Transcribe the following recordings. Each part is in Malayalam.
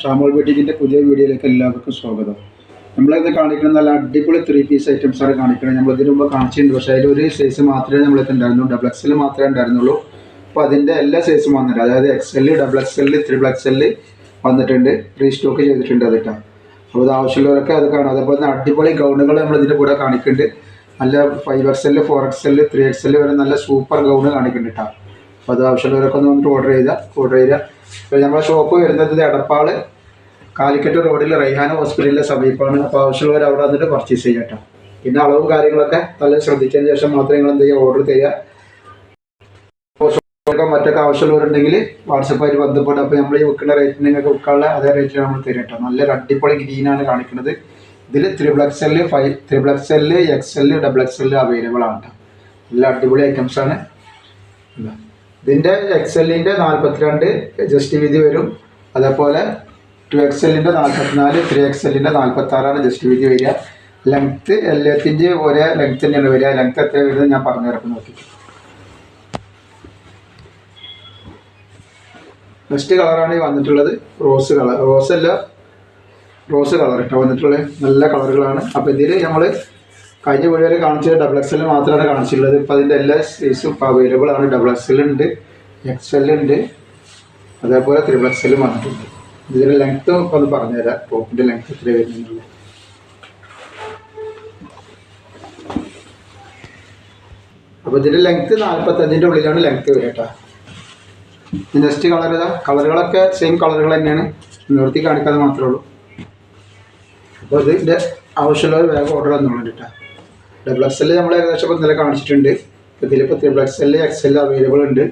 ഷാമോൾ ബെഡിങ്ങിന്റെ പുതിയ വീഡിയോയിലേക്ക് എല്ലാവർക്കും സ്വാഗതം. നമ്മളിത് കാണിക്കുന്ന നല്ല അടിപൊളി ത്രീ പീസ് ഐറ്റംസ് ആണ് കാണിക്കുന്നത്. നമ്മൾ ഇതിന് മുമ്പ് കാണിച്ചിട്ടുണ്ട്. പക്ഷേ അതിൽ ഒരു സൈസ് മാത്രമേ നമ്മളിത് ഉണ്ടായിരുന്നു ഡബിൾ എക്സൽ മാത്രമേ ഉണ്ടായിരുന്നുള്ളൂ. അപ്പോൾ അതിന്റെ എല്ലാ സൈസും വന്നിട്ടുണ്ട്. അതായത് XL double XL triple XL വന്നിട്ടുണ്ട്. റീസ്റ്റോക്ക് ചെയ്തിട്ടുണ്ട് അതിട്ടാ. അപ്പോൾ അത് ആവശ്യമുള്ളവരൊക്കെ അത് കാണാം. അതേപോലെ തന്നെ അടിപൊളി ഗൗണുകൾ നമ്മൾ ഇതിന്റെ കൂടെ കാണിക്കുന്നുണ്ട്. നല്ല five XL four XL three XL വരെ നല്ല സൂപ്പർ ഗൗണ് കാണിക്കുന്നുണ്ട് കേട്ടോ അപ്പോൾ അത് ആവശ്യമുള്ളവരൊക്കെ ഒന്ന് വന്നിട്ട് ഓർഡർ ചെയ്താൽ ഓർഡർ ചെയ്യുക അപ്പോൾ നമ്മുടെ ഷോപ്പ് വരുന്നത് എടപ്പാൾ കാലിക്കറ്റ് റോഡിൽ റൈഹാന ഹോസ്പിറ്റലിന്റെ സമീപമാണ്. അപ്പോൾ ആവശ്യമുള്ളവർ അവിടെ വന്നിട്ട് പർച്ചേസ് ചെയ്യാം കേട്ടോ പിന്നെ അളവും കാര്യങ്ങളൊക്കെ നല്ല ശ്രദ്ധിച്ചതിന് ശേഷം മാത്രമേ നിങ്ങൾ എന്ത് ചെയ്യുക. ഓർഡർ ചെയ്യുക മറ്റൊക്കെ ആവശ്യമുള്ളവരുണ്ടെങ്കിൽ വാട്സപ്പായിട്ട് ബന്ധപ്പെടും. അപ്പോൾ നമ്മൾ ഈ വിൽക്കുന്ന റേറ്റിന് നിങ്ങൾക്ക് വിൽക്കാനുള്ള അതേ റേറ്റിൽ നമ്മൾ തരും കേട്ടോ നല്ലൊരു അടിപൊളി ഗ്രീനാണ് കാണിക്കുന്നത്. ഇതിൽ triple X L five triple X L X double X L available ആണ് കേട്ടോ നല്ല അടിപൊളി ഐറ്റംസ് ആണ്. ഇതാ. ഇതിന്റെ എക്സ് എല്ലിന്റെ നാൽപ്പത്തിരണ്ട് ജസ്റ്റ് വിധി വരും. അതേപോലെ ടു എക്സ് എല്ലിന്റെ നാൽപ്പത്തിനാല് ത്രീ എക്സ് എല്ലിന്റെ നാൽപ്പത്താറാണ് ജസ്റ്റ് വിധി വരിക. ലെങ്ത്ത് എല്ലാത്തിന്റെ ഒരേ ലെങ്ത്ത് തന്നെയാണ് വരിക. ലെങ്ത്ത് എത്ര വരുന്നത് ഞാൻ പറഞ്ഞു തരാം. നോക്കി നെക്സ്റ്റ് കളറാണ് വന്നിട്ടുള്ളത്. റോസ് കളർ റോസ് അല്ല. റോസ് കളർ കേട്ടോ വന്നിട്ടുള്ളത്. നല്ല കളറുകളാണ് അപ്പോൾ ഇതിൽ നമ്മൾ കഴിഞ്ഞ വരെ കാണിച്ചത് ഡബിൾ എക്സ് എൽ മാത്രമാണ് കാണിച്ചിട്ടുള്ളത്. ഇപ്പോൾ അതിന്റെ എല്ലാ സൈസും ഇപ്പോൾ അവൈലബിൾ ആണ്. ഡബിൾ എക്സ് എൽ ഉണ്ട് എക്സ് എൽ ഉണ്ട് അതേപോലെ ത്രിബിൾ എക്സ് എല്ലും വന്നിട്ടുണ്ട്. ഇതിന്റെ ലെങ്ത്ത് ഒന്ന് പറഞ്ഞുതരാം. ടോപ്പിന്റെ ലെങ്ത്ത് എത്ര വരുന്നുള്ളത് അപ്പോൾ ഇതിന്റെ ലെങ്ത്ത് നാൽപ്പത്തഞ്ചിന്റെ ഉള്ളിലാണ് ലെങ്ത്ത് വരിക കേട്ടോ. നെക്സ്റ്റ് കളർ ഇതാ കളറുകളൊക്കെ സെയിം കളറുകൾ തന്നെയാണ്. നിവർത്തി കാണിക്കാതെ മാത്രമേ ഉള്ളൂ. അപ്പോൾ ഇതിന്റെ ആവശ്യമുള്ളവർ വേഗം ഓർഡർ തന്നോളൂ കേട്ടോ. ഡബിൾ എക്സ് എൽ നമ്മൾ ഏകദേശം ഇപ്പം ഇന്നലെ കാണിച്ചിട്ടുണ്ട്. ഇതിലിപ്പോൾ triple X L X L available ഉണ്ട്.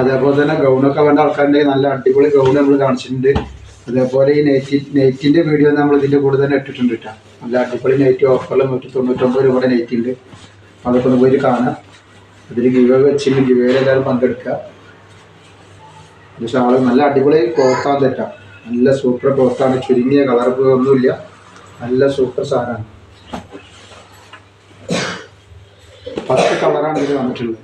അതേപോലെ തന്നെ ഗൗണൊക്കെ വേണ്ട ആൾക്കാരുണ്ടെങ്കിൽ നല്ല അടിപൊളി ഗൗൺ നമ്മൾ കാണിച്ചിട്ടുണ്ട്. അതേപോലെ ഈ നെയ്റ്റി നെയ്റ്റിന്റെ വീഡിയോ നമ്മൾ ഇതിന്റെ കൂടെ തന്നെ ഇട്ടിട്ടുണ്ട് കേട്ടോ നല്ല അടിപൊളി നെയ്റ്റ് ഓഫറിൽ നൂറ്റി തൊണ്ണൂറ്റൊമ്പത് രൂപയുടെ നെയ്റ്റ് ഉണ്ട്. അതൊക്കെ ഒന്ന് പോയി കാണാം. അതിൽ ഗിവ വെച്ചിട്ട് ഗിവയിൽ എല്ലാവരും പങ്കെടുക്കുക. ആൾ നല്ല അടിപൊളി ക്ലോത്താണ് തെറ്റാ നല്ല സൂപ്പർ ക്ലോത്താണ് ചുരുങ്ങിയ കളർ ഒന്നുമില്ല. നല്ല സൂപ്പർ സാധനമാണ്. ഫസ്റ്റ് കളറാണ് ഇതിൽ വന്നിട്ടുള്ളത്.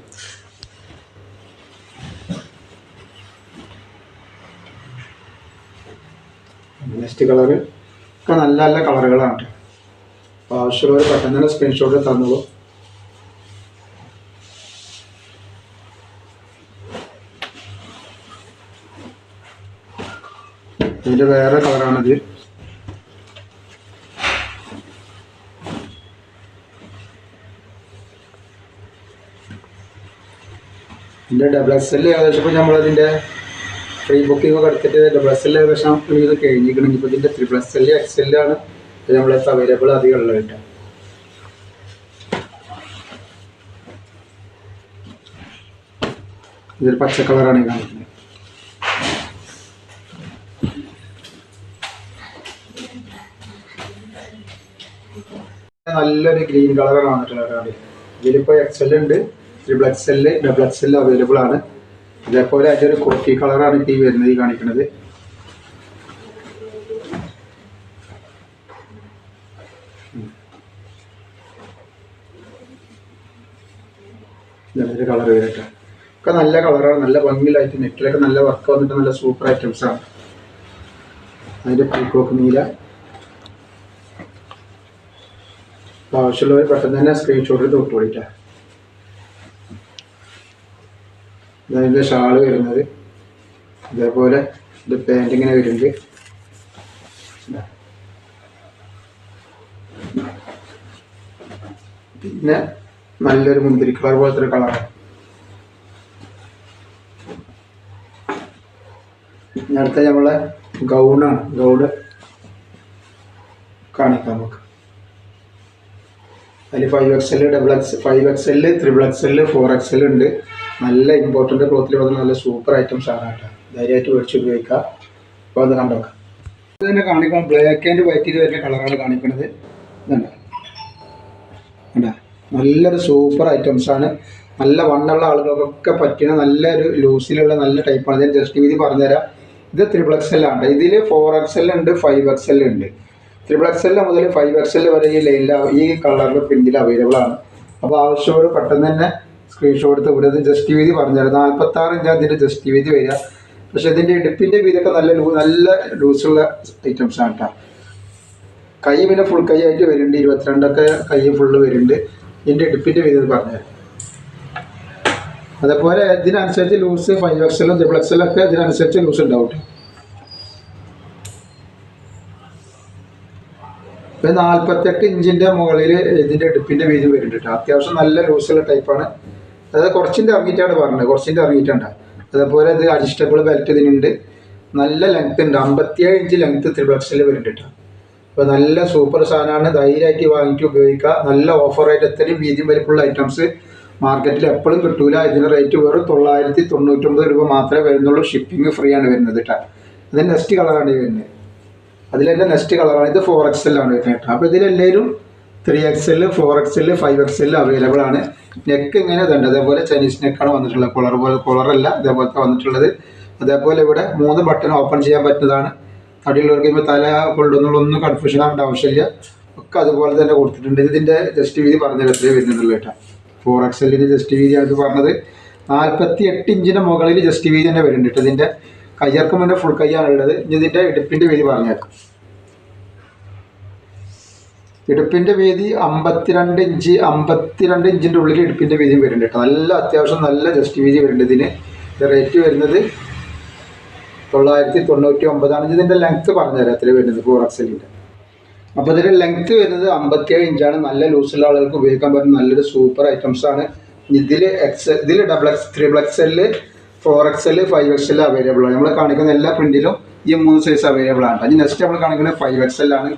നെക്സ്റ്റ് കളറ് ഒക്കെ നല്ല നല്ല കളറുകളാണ് അപ്പോൾ ആവശ്യമുള്ളവർ പെട്ടെന്ന് തന്നെ സ്ക്രീൻഷോട്ട് തന്നോളൂ. ഇതിന്റെ വേറെ കളറാണിത്. ഇതിന്റെ ഡബിൾ എക്സ് എൽ ഏകദേശം ഇപ്പോൾ നമ്മളതിന്റെ ഫ്രീ ബുക്കിംഗ് ഒക്കെ എടുത്തിട്ട് ഡബിൾ എക്സ് എൽ ഏകദേശം ഇത് കഴിഞ്ഞിരിക്കണം. ഇപ്പോൾ ഇതിന്റെ ത്രിബിൾ എക്സ് എൽ എക്സ് ആണ് ഇത് അവൈലബിൾ അധികം ഉള്ളത് കേട്ടോ. ഇതൊരു പച്ച കളറാണ് കാണിക്കുന്നത് നല്ലൊരു ഗ്രീൻ കളർ വന്നിട്ടുള്ളത് ഇതിലിപ്പോ ഇതിലിപ്പോൾ എക്സ് എൽ ഉണ്ട്. Triple X L double X L available ആണ്. അതേപോലെ അതിന്റെ ഒരു കോഫി കളറാണ് ഇപ്പോൾ ഈ വരുന്നത് ഈ കാണിക്കുന്നത്. നല്ലൊരു കളർ വരട്ടെ ഒക്കെ നല്ല കളറാണ് നല്ല ഭംഗിയിലായിട്ട് നെറ്റിലൊക്കെ നല്ല വർക്ക് വന്നിട്ട് നല്ല സൂപ്പർ ഐറ്റംസ് ആണ്. അതിന്റെ പീക്കോക്ക് നീല അപ്പോൾ ആവശ്യമുള്ളവർ പെട്ടെന്ന് തന്നെ സ്ക്രീൻഷോട്ട് എടുത്ത് വിട്ടുകൊടുക്കുക ഇതിന്റെ ഷാൾ വരുന്നത്. ഇതേപോലെ ഇത് പാന്റ് ഇങ്ങനെ വരുന്നത് പിന്നെ നല്ലൊരു മുന്തിരി കളർ പോലത്തെ ഒരു കളറാണ് അടുത്ത നമ്മളെ ഗൗണാണ് ഗൗഡ് കാണിക്കാം നമുക്ക്. അതിൽ five X L double X five X L triple X L four X L ഉണ്ട്. നല്ല ഇമ്പോർട്ടന്റ് ക്ലോത്തിൽ വന്ന നല്ല സൂപ്പർ ഐറ്റംസ് ആണ് കേട്ടോ. ധൈര്യമായിട്ട് മേടിച്ച് ഉപയോഗിക്കുക. അപ്പോൾ അത് കണ്ടോക്കാം ഇത് തന്നെ കാണിക്കാം ബ്ലാക്ക് ആൻഡ് വൈറ്റിൽ വരുന്ന കളറാണ് കാണിക്കുന്നത് ഇതുണ്ട്. നല്ലൊരു സൂപ്പർ ഐറ്റംസ് ആണ്. നല്ല വണ്ണുള്ള ആളുകൾക്കൊക്കെ പറ്റുന്ന നല്ലൊരു ലൂസിലുള്ള നല്ല ടൈപ്പാണ് ഞാൻ ജസ്റ്റ് വീതി പറഞ്ഞുതരാം. ഇത് ത്രിബിൾ എക്സ് എൽ ആണ്. ഇതിൽ ഫോർ എക്സ് എൽ ഉണ്ട് ഫൈവ് എക്സ് എൽ ഉണ്ട്. ത്രിബിൾ എക്സ് എൽ മുതൽ ഫൈവ് എക്സ് എൽ വരെ ഈ ലൈനിൽ ഈ കളറിൽ പ്രിന്റിൽ അവൈലബിൾ ആണ്. അപ്പോൾ ആവശ്യമുള്ള പെട്ടെന്ന് തന്നെ സ്ക്രീൻഷോട്ട് എടുത്ത് ഇവിടെ ജസ്റ്റ് വീതി പറഞ്ഞുതരാം. നാൽപ്പത്തി ആറ് ഇഞ്ചാണ് ഇതിന്റെ ജസ്റ്റ് വീതി വരിക. പക്ഷെ ഇതിന്റെ ഇടുപ്പിന്റെ വീതൊക്കെ നല്ല ലൂ നല്ല ലൂസുള്ള ഐറ്റംസ് ആണ് കേട്ടോ കൈ പിന്നെ ഫുൾ കൈ ആയിട്ട് വരുന്നുണ്ട്. ഇരുപത്തിരണ്ടൊക്കെ കൈ ഫുള്ള് വരുന്നുണ്ട്. ഇതിന്റെ ഇടുപ്പിന്റെ വീതി പറഞ്ഞുതരാം. അതേപോലെ ഇതിനനുസരിച്ച് ലൂസ് ഫൈവ് എക്സലും എക്സലും ഒക്കെ ഇതിനനുസരിച്ച് ലൂസ് ഉണ്ടാവും ഇപ്പം നാൽപ്പത്തെട്ട് ഇഞ്ചിന്റെ മുകളിൽ ഇതിന്റെ ഇടുപ്പിന്റെ വീതി വരുന്നുണ്ട് അത്യാവശ്യം നല്ല ലൂസുള്ള ടൈപ്പാണ് അതായത് കുറച്ചിന്റെ ഇറങ്ങിയിട്ടാണ് പറഞ്ഞത്. കുറച്ചിന്റെ ഇറങ്ങിയിട്ടുണ്ട്. അതേപോലെ ഇത് അഡ്ജസ്റ്റബിൾ ബെൽറ്റ് ഇതിനുണ്ട്. നല്ല ലെങ്ത് ഉണ്ട്. അമ്പത്തിയേഴ് ഇഞ്ച് ലെങ്ത് ത്രിബ്ലക്സിൽ വരുന്നുണ്ട് അപ്പോൾ നല്ല സൂപ്പർ സാധനമാണ്. ധൈര്യമായിട്ട് വാങ്ങിയിട്ട് ഉപയോഗിക്കുക. നല്ല ഓഫറായിട്ട് എത്രയും വീതി വലിപ്പമുള്ള ഐറ്റംസ് മാർക്കറ്റിൽ എപ്പോഴും കിട്ടൂല. ഇതിന് റേറ്റ് വെറും തൊള്ളായിരത്തി തൊണ്ണൂറ്റൊമ്പത് രൂപ മാത്രമേ വരുന്നുള്ളൂ. ഷിപ്പിംഗ് ഫ്രീ ആണ് വരുന്നത് കേട്ടോ. ഇത് നെക്സ്റ്റ് കളറാണ് വരുന്നത്. അതിലെന്റെ നെക്സ്റ്റ് കളറാണ് ഇത് ഫോർ എക്സ് ആണ് വരുന്നത് കേട്ടോ. അപ്പോൾ ഇതിലെല്ലാവരും three X L four X L five X L available ആണ്. നെക്ക് ഇങ്ങനെ ഇതുണ്ട്. അതേപോലെ ചൈനീസ് നെക്കാണ് വന്നിട്ടുള്ളത്. കുളർ പോലെ അല്ല. അതേപോലത്തെ വന്നിട്ടുള്ളത്. അതേപോലെ ഇവിടെ മൂന്ന് ബട്ടൺ ഓപ്പൺ ചെയ്യാൻ പറ്റുന്നതാണ്. തടിയുള്ളവർക്ക് ഇപ്പോൾ തല കൊള്ളുന്നുള്ളൊന്നും കൺഫ്യൂഷൻ ആവേണ്ട ആവശ്യമില്ല. ഒക്കെ അതുപോലെ തന്നെ കൊടുത്തിട്ടുണ്ട്. ഇതിന്റെ ജസ്റ്റ് വീതി പറഞ്ഞത് എത്രയും വരുന്നുള്ളൂ കേട്ടോ. ഫോർ എക്സ് എല്ലിന്റെ ജസ്റ്റ് വീതിയാണ് പറഞ്ഞത്. നാൽപ്പത്തി എട്ട് ഇഞ്ചിന്റെ മുകളിൽ ജസ്റ്റ് വീതി തന്നെ വരുന്നുണ്ട് ഇതിന്റെ കയ്യർക്ക് മുന്നേ ഫുൾ കയ്യാണുള്ളത് ഇനി ഇതിന്റെ ഇടുപ്പിന്റെ വീതി പറഞ്ഞേക്കും. ഇടുപ്പിന്റെ വീതി അമ്പത്തിരണ്ട് ഇഞ്ച് അമ്പത്തിരണ്ട് ഇഞ്ചിന്റെ ഉള്ളിൽ ഇടുപ്പിന്റെ വീതി വരുന്നുണ്ട് കേട്ടോ. നല്ല അത്യാവശ്യം നല്ല ജസ്റ്റ് വീതി വരുന്നുണ്ട് ഇതിന്. ഇത് റേറ്റ് വരുന്നത് തൊള്ളായിരത്തി തൊണ്ണൂറ്റി ഒമ്പതാണ്. ഇതിന്റെ ലെങ്ത്ത് പറഞ്ഞുതരാം എത്ര വരുന്നത് ഫോർ എക്സലിന്റെ അപ്പോൾ ഇതിന്റെ ലെങ്ത്ത് വരുന്നത് അമ്പത്തിയേഴ് ഇഞ്ചാണ്. നല്ല ലൂസുള്ള ആളുകൾക്ക് ഉപയോഗിക്കാൻ പറ്റുന്ന നല്ലൊരു സൂപ്പർ ഐറ്റംസ് ആണ്. ഇതിൽ എക്സ് ഇതിൽ double X triple X L four X L five X L available ആണ്. നമ്മൾ കാണിക്കുന്ന എല്ലാ പ്രിന്റിലും ഈ മൂന്ന് സൈസ് അവൈലബിൾ ആണ് അതിന് നെക്സ്റ്റ് നമ്മൾ കാണിക്കുന്നത് ഫൈവ് എക്സ് എൽ ആണ്.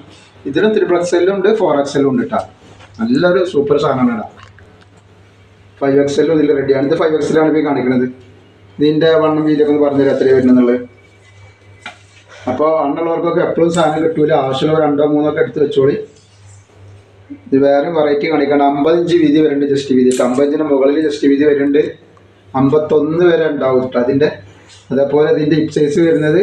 ഇതിലും ത്രിബിൾ എക്സ് എല്ലും ഉണ്ട് ഫോർ എക്സ് എല്ലും ഉണ്ട് കേട്ടോ നല്ലൊരു സൂപ്പർ സാധനമാണ് ഫൈവ് എക്സ് എല്ലും ഇതിൽ റെഡിയാണ് ഇത് ഫൈവ് എക്സ് എല്ലാണ് ഇപ്പോൾ കാണിക്കുന്നത്. ഇതിന്റെ വണ്ണം വീതിയൊക്കെ ഒന്ന് പറഞ്ഞുതരാം എത്രയാണ് വരുന്നുള്ളത്. അപ്പോൾ അണ്ണുള്ളവർക്കൊക്കെ എപ്പോഴും സാധനം കിട്ടൂല. ആവശ്യമുള്ള രണ്ടോ മൂന്നോ ഒക്കെ എടുത്ത് വെച്ചോളി. ഇത് വേറെ വെറൈറ്റി കാണിക്കണം അമ്പത് ഇഞ്ച് വീതി വരുന്നുണ്ട് ജസ്റ്റ് വീതി അമ്പത് ഇഞ്ചിന് മുകളിൽ ജസ്റ്റ് വീതി വരുന്നുണ്ട്. അമ്പത്തൊന്ന് വരെ ഉണ്ടാവും കേട്ടോ അതിന്റെ അതേപോലെ ഇതിന്റെ ഇപ്സൈസ് സൈസ് വരുന്നത്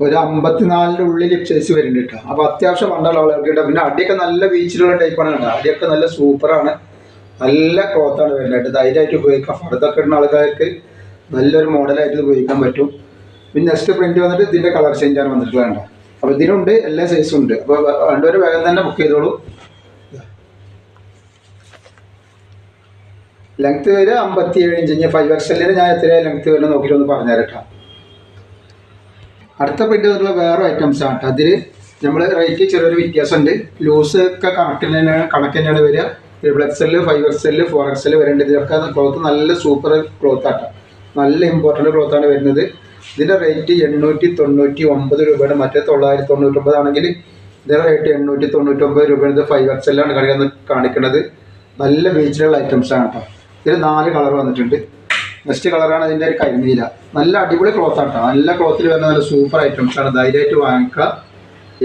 ഒരു അമ്പത്തിനാലിന്റെ ഉള്ളിൽ ഇപ്സൈസ് സൈസ് വരുന്നുണ്ട് കേട്ടോ അപ്പോൾ അത്യാവശ്യം വണ്ടുള്ള ആളുകൾക്ക് കേട്ടോ പിന്നെ അടിയൊക്കെ നല്ല ബീച്ചിലുള്ള ടൈപ്പാണ് കേട്ടോ അടിയൊക്കെ നല്ല സൂപ്പറാണ് നല്ല ക്ലോത്താണ് വരുന്നത്. ധൈര്യമായിട്ട് ഉപയോഗിക്കാം. ഫർദൊക്കെ ഇടുന്ന ആൾക്കാർക്ക് നല്ലൊരു മോഡലായിട്ട് ഉപയോഗിക്കാൻ പറ്റും. പിന്നെ നെക്സ്റ്റ് പ്രിന്റ് വന്നിട്ട് ഇതിന്റെ കളർ ചേഞ്ച് ആണ് വന്നിട്ടുള്ളത് കേട്ടോ അപ്പോൾ ഇതിനുണ്ട് എല്ലാ സൈസും ഉണ്ട്. അപ്പോൾ രണ്ടുപേരും വേഗം തന്നെ ബുക്ക് ചെയ്തോളൂ. ലെങ്ത് വരെ അമ്പത്തി ഏഴ് ഇഞ്ച് ഇനി ഫൈവ് എക്സലിന് ഞാൻ എത്രയാണ് ലെങ്ത് വരുന്നത് നോക്കിയിട്ട് ഒന്ന് പറഞ്ഞുതരട്ടോ അടുത്ത പ്രിന്റ് വന്നിട്ടുള്ള വേറെ ഐറ്റംസ് ആണ് കേട്ടോ. അതിൽ നമ്മൾ റേറ്റ് ചെറിയൊരു വ്യത്യാസമുണ്ട്. ലൂസ് ഒക്കെ കണക്കിന് തന്നെയാണ് കണക്ക് തന്നെയാണ് വരിക. Triple XL five XL four XL വരുന്നുണ്ട് ഇതിലൊക്കെ ക്ലോത്ത് നല്ല സൂപ്പർ ക്ലോത്ത് ആട്ടോ നല്ല ഇമ്പോർട്ടന്റ് ക്ലോത്ത് ആണ് വരുന്നത്. ഇതിന്റെ റേറ്റ് എണ്ണൂറ്റി തൊണ്ണൂറ്റി ഒമ്പത് രൂപയാണ് മറ്റേ തൊള്ളായിരത്തി തൊണ്ണൂറ്റൊമ്പത് ആണെങ്കിൽ ഇതിന്റെ റേറ്റ് എണ്ണൂറ്റി തൊണ്ണൂറ്റൊമ്പത് രൂപയാണ് ഇത് ഫൈവ് എക്സലാണ് കാണിക്കുന്നത്. നല്ല ബീച്ചിലുള്ള ആണ് കേട്ടോ. ഇതിൽ നാല് കളർ വന്നിട്ടുണ്ട്. നെക്സ്റ്റ് കളറാണ് ഇതിന്റെ ഒരു കരിനീല നല്ല അടിപൊളി ക്ലോത്ത് കേട്ടോ നല്ല ക്ലോത്തിൽ വരുന്ന നല്ല സൂപ്പർ ഐറ്റംസ് ആണ്. ധൈര്യമായിട്ട് വാങ്ങിക്കുക.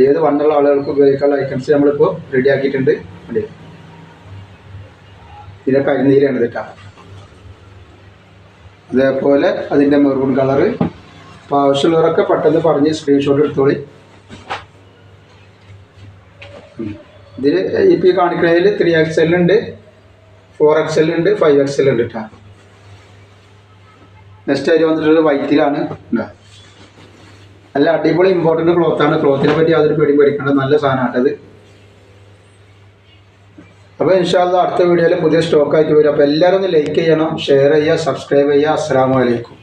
ഏത് വണ്ണുള്ള ആളുകൾക്ക് ഉപയോഗിക്കാനുള്ള ഐറ്റംസ് നമ്മളിപ്പോൾ റെഡി ആക്കിയിട്ടുണ്ട്. അല്ലേ ഇതിന്റെ കരിനീലാണ് കേട്ടോ അതേപോലെ അതിന്റെ മെറൂൺ കളറ് അപ്പോൾ ആവശ്യമുള്ളവരൊക്കെ പെട്ടെന്ന് പറഞ്ഞ് സ്ക്രീൻഷോട്ട് എടുത്തോളി. ഇതിൽ ഇപ്പോൾ ഈ കാണിക്കുന്നതിൽ ത്രീ എക്സ് എല്ലുണ്ട് ഫോർ എക്സ് എൽ ഉണ്ട് ഫൈവ് എക്സ് എൽ ഉണ്ട് കേട്ടോ നെക്സ്റ്റ് ആയിട്ട് വന്നിട്ടുള്ളത് വൈറ്റിലാണ് ഉണ്ടോ നല്ല അടിപൊളി ക്ലോത്ത് ആണ്. ക്ലോത്തിനെ പറ്റി യാതൊരു പേടി പേടിക്കേണ്ട. നല്ല സാധനമാട്ടത് അപ്പോൾ ഇൻഷാല്ല അടുത്ത വീഡിയോയിൽ പുതിയ സ്റ്റോക്കായിട്ട് വരും. അപ്പോൾ എല്ലാവരും ഒന്ന് ലൈക്ക് ചെയ്യണം ഷെയർ ചെയ്യുക സബ്സ്ക്രൈബ് ചെയ്യുക. അസ്സാം വലൈക്കും